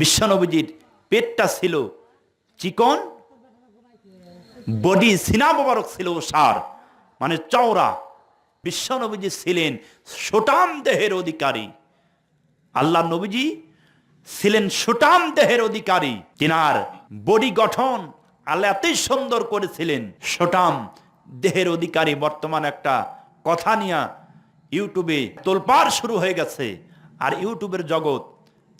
বিশ্বনবীজির পেটটা ছিল চিকন, বডি সিনা মোবারক ছিল সার মানে চওড়া। বিশ্বনবীজি ছিলেন সোটাম দেহের অধিকারী। আল্লাহ নবীজি ছিলেন সুটাম দেহের অধিকারী। তিনার বডি গঠন আল্লাহ এতই সুন্দর করেছিলেন সুটাম দেহের অধিকারী। বর্তমান একটা কথা নিয়ে ইউটিউবে তোলপাড় শুরু হয়ে গেছে। আর ইউটিউবের জগৎ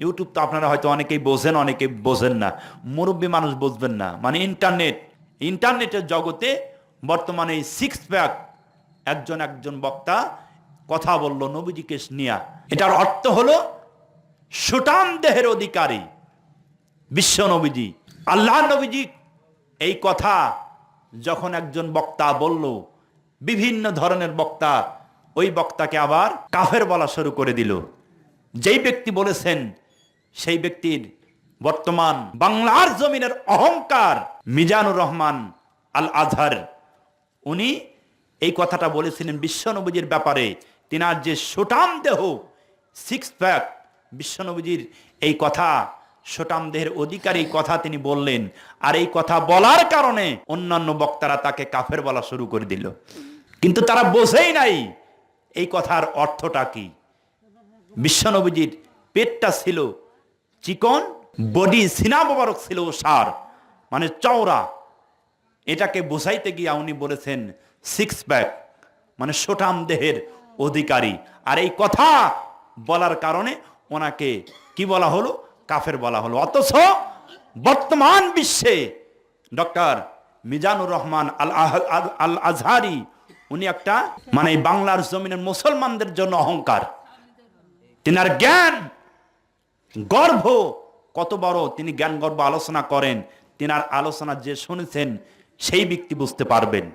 ইউটিউব তো আপনারা হয়তো অনেকেই বোঝেন অনেকেই বোঝেন না। মুরব্বী মানুষ বুঝবেন না। মানে ইন্টারনেট, ইন্টারনেটের জগতে বর্তমানে সিক্স প্যাক একজন একজন বক্তা কথা বলল নবীজিকে নিয়া। এটার অর্থ হলো সুটান দেহের অধিকারী, বিশ্ব নবীজি। আল্লাহ নবীজি এই কথা যখন একজন বক্তা বলল, বিভিন্ন ধরনের বক্তা, ওই বক্তাকে আবার কাফের বলা শুরু করে দিল। যেই ব্যক্তি বলেছেন সেই ব্যক্তির বর্তমান বাংলার জমিনের অহংকার মিজানুর রহমান আল আজহার উনি এই কথাটা বলেছিলেন বিশ্বনবীজির ব্যাপারে। তিনার যে সুটাম দেহ সিক্স প্যাক বিশ্বনবীজির এই কথা সুটাম দেহের অধিকারী কথা তিনি বললেন। আর এই কথা বলার কারণে অন্যান্য বক্তারা তাকে কাফের বলা শুরু করে দিল। কিন্তু তারা বোঝেই নাই এই কথার অর্থটা কি। বিশ্বনবীজির পেটটা ছিল চিকন, বডি সিনা মোবারক ছিল সার। মানে চওড়া। এটাকে বোঝাইতে গিয়ে উনি বলেছেন সিক্স প্যাক মানে সোটাম দেহের অধিকারী। আর এই কথা বলার কারণে ওনাকে কি বলা হলো? কাফের বলা হলো। অথচ বর্তমান বিশ্বে ডক্টর মিজানুর রহমান আল আল আজহারি, উনি একটা মানে বাংলার জমিনের মুসলমানদের জন্য অহংকার। তিনার জ্ঞান গর্ভ, কত বড় তিনি জ্ঞান গর্ব আলোচনা করেন, তিনার আলোচনা যে শুনেছেন, সেই ব্যক্তি বুঝতে পারবেন।